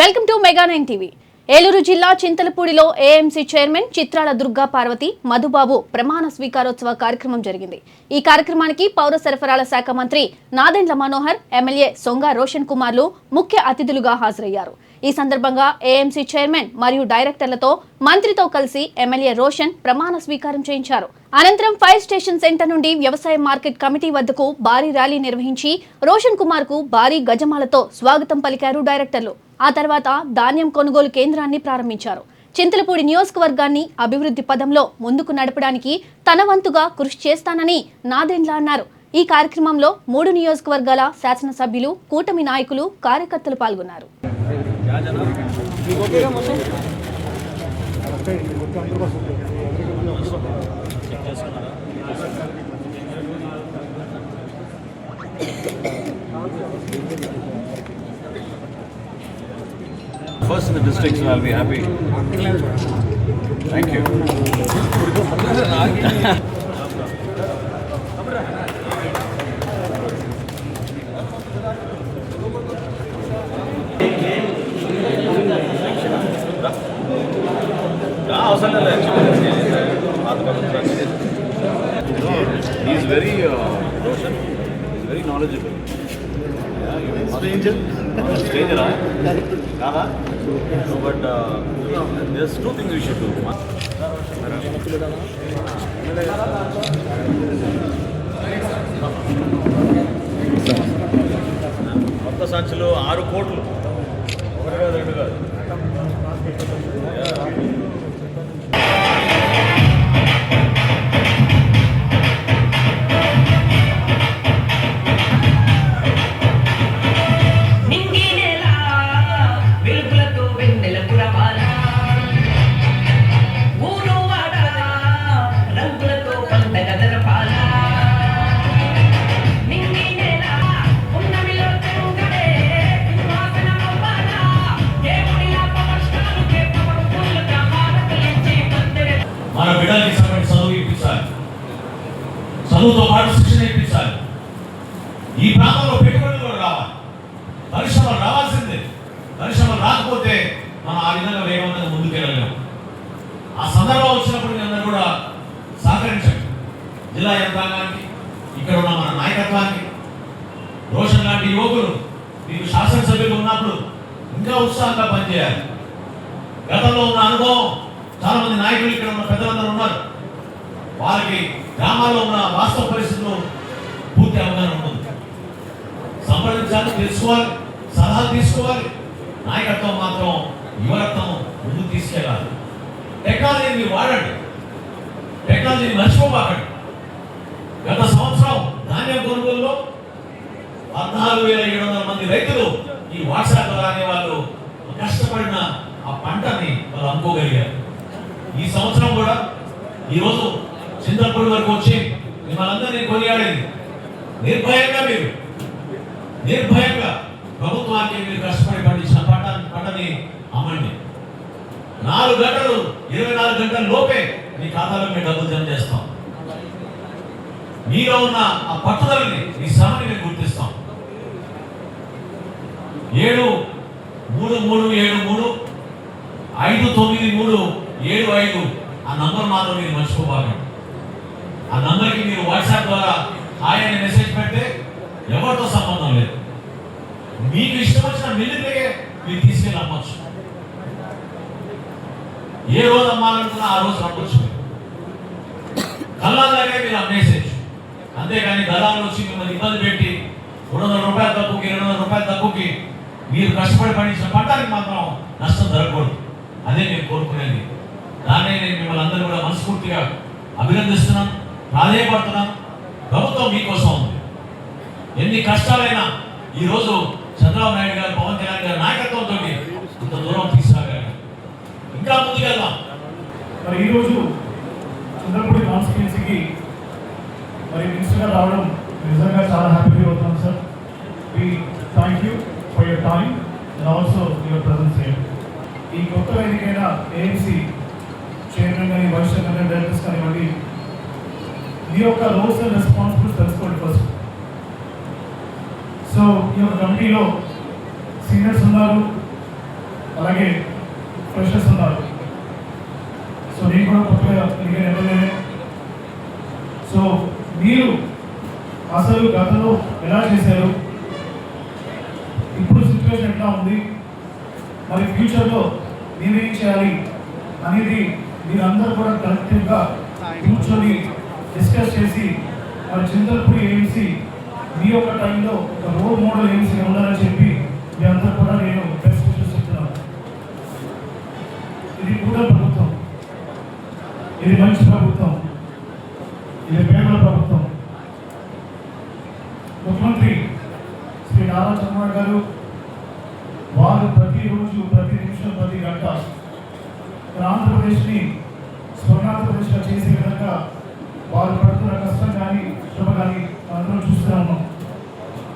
Welcome to mega nine TV. Eluru జిల్లా చింతలపూడిలో AMC chairman చిత్రాల దుర్గా పార్వతి మధుబాబు ప్రమాణ స్వీకారోత్సవ కార్యక్రమం జరిగింది. ఈ కార్యక్రమానికి పౌర సరఫరాల శాఖ మంత్రి నాదెండ్ల మనోహర్ ఎమ్మెల్యే సొంగ రోషన్ కుమార్లు ముఖ్య అతిథులుగా హాజరయ్యారు. ఈ సందర్భంగా ఏఎంసీ చైర్మన్ మరియు డైరెక్టర్లతో మంత్రితో కలిసి ఎమ్మెల్యే రోషన్ ప్రమాణ స్వీకారం చేయించారు. అనంతరం ఫైర్ స్టేషన్ సెంటర్ నుండి వ్యవసాయ మార్కెట్ కమిటీ వద్దకు భారీ ర్యాలీ నిర్వహించి రోషన్ కుమార్కు భారీ గజమాలతో స్వాగతం పలికారు డైరెక్టర్లు. ఆ తర్వాత ధాన్యం కొనుగోలు కేంద్రాన్ని ప్రారంభించారు. చింతలపూడి నియోజకవర్గాన్ని అభివృద్ధి పదంలో ముందుకు నడపడానికి తన వంతుగా కృషి చేస్తానని నాదెండ్ల అన్నారు. ఈ కార్యక్రమంలో మూడు నియోజకవర్గాల శాసనసభ్యులు కూటమి నాయకులు కార్యకర్తలు పాల్గొన్నారు. first in the district, so I'll be happy. Thank you. He is very, uh, very knowledgeable. Stranger but this two things you should do సంచులు ఆరు కోట్లు. ఒకటి కాదు రెండు కాదు. ఈ ప్రాంతంలో పెట్టుబడులు కూడా రావాలి. పరిశ్రమలు రావాల్సిందే. పరిశ్రమలు రాకపోతే మనం ఆ విధంగా వేగవంతంగా ముందుకెళ్ళలేము. ఆ సందర్భం వచ్చినప్పుడు అందరూ కూడా సహకరించండి. జిల్లా యంత్రాంగానికి ఇక్కడ ఉన్న మన నాయకత్వానికి రోషన్ లాంటి యువకులు మీకు శాసనసభ్యులు ఉన్నప్పుడు ఇంకా ఉత్సాహంగా పనిచేయాలి. గతంలో ఉన్న అనుభవం చాలా మంది నాయకులు ఇక్కడ ఉన్న పెద్దలందరూ ఉన్నారు. వారికి గ్రామాల్లో ఉన్న వాస్తవ పరిస్థితులు పూర్తి అవగాహన ఉంటుంది తెలుసుకోవాలి సలహాలు తీసుకోవాలి. నాయకత్వం మాత్రం యువరత్నం ముందుకు తీసుకెళ్ళాలి. టెక్నాలజీని మీరు వాడండి. టెక్నాలజీని మర్చిపోబాకండి గత సంవత్సరం ధాన్యం కొనుగోలులో పద్నాలుగు వేల ఏడు వందల మంది రైతులు ఈ వాట్సాప్ రాని వాళ్ళు కష్టపడిన ఆ పంటని వాళ్ళు అమ్ముకోగలిగారు. ఈ సంవత్సరం కూడా ఈరోజు చింతపూడి వరకు వచ్చి మిమ్మల్ని అందరినీ కొనియాడేది నిర్భయంగా మీరు. నిర్భయంగా ప్రభుత్వానికి మీరు కష్టపడి పండించిన పంట పంటని అమ్మండి. నాలుగు గంటలు ఇరవై నాలుగు గంటల లోపే మీ ఖాతాలో మీ డబ్బులు జమ చేస్తాం. మీలో ఉన్న ఆ పట్టుదలని మీ శ్రమని మేము గుర్తిస్తాం. ఏడు మూడు మూడు ఏడు మూడు ఐదు తొమ్మిది మూడు ఏడు ఐదు ఆ నంబర్ మాత్రం మీరు మర్చిపోవాలి ఆ నంబర్కి మీరు వాట్సాప్ ద్వారా హాయ్ అనే మెసేజ్ పెడితే ఎవరితో సంబంధం మీకు ఇష్టం వచ్చిన మిల్లుకే మీరు తీసుకెళ్ళి అమ్మచ్చు. ఏ రోజు అమ్మాలనుకున్నా ఆ రోజు అమ్మచ్చు కళ్ళలాగే మీరు అమ్మేసేయచ్చు. అంతేగాని దళాలు వచ్చి మిమ్మల్ని ఇబ్బంది పెట్టి రెండు వందల రూపాయలు తక్కువకి రెండు వందల రూపాయలు తక్కువకి మీరు కష్టపడి పండించిన పంటానికి మాత్రం నష్టం జరగకూడదు. అదే నేను కోరుకునేది. దాన్నే నేను మిమ్మల్ని అందరూ కూడా మనస్ఫూర్తిగా అభినందిస్తున్నాం ప్రాధాయపడుతున్నాం. ప్రభుత్వం మీకోసం ఉంది. ఎన్ని కష్టాలైనా ఈ రోజు చంద్రబాబు నాయుడు గారు పవన్ కళ్యాణ్ గారి నాయకత్వంతో ఇంత దూరం తీసుకురాగలిగారు ఇంకా ముందుకెళ్దాం మరి ఈరోజు చంద్రపూడి కాన్స్టిట్యున్సీకి మరి మినిస్టర్గా రావడం నిజంగా చాలా హ్యాపీ ఫీల్ అవుతున్నాం sir we thank you for your time and also your presence here ఈ కొత్త వేదికైన ఏఎంసీ చైర్మన్ కానీ వైస్ చైర్మన్ కానీ డైరెక్టర్స్ కానివ్వండి మీ యొక్క రోల్స్ అండ్ రెస్పాన్సిబిలిటీస్ తెలుసుకోండి ఫస్ట్ సో ఈ యొక్క కమిటీలో సీనియర్స్ ఉన్నారు అలాగే ఫ్రెషర్స్ ఉన్నారు. సో నేను కూడా కొత్తగా ఎన్నికైన ఎమ్మెల్యేనే. సో మీరు అసలు గతంలో ఎలా చేశారు? ఇప్పుడు సిచ్యువేషన్ ఎట్లా ఉంది? మరి ఫ్యూచర్లో మేమేం చేయాలి అనేది మీరందరూ కూడా కలెక్టివ్గా కూర్చొని డిస్కస్ చేసి మరి చింతలపూడి ఏఎంసీ మీ యొక్క టైంలో ఒక రోల్ మోడల్ ఏఎంసీ ఉండాలని చెప్పి మీ అందరూ కూడా నేను బెస్ట్ విషయం చెప్తున్నాను. ఇది కూడా ప్రభుత్వం. ఇది మంచి ప్రభుత్వం. ఇది పేదల ప్రభుత్వం. ముఖ్యమంత్రి శ్రీ నారా చంద్రబాబు గారు వారు ప్రతిరోజు ప్రతి నిమిషం ప్రతి గంట ఆంధ్రప్రదేశ్ని స్వర్ణాంధ్రప్రదేశ్గా చేసే విధంగా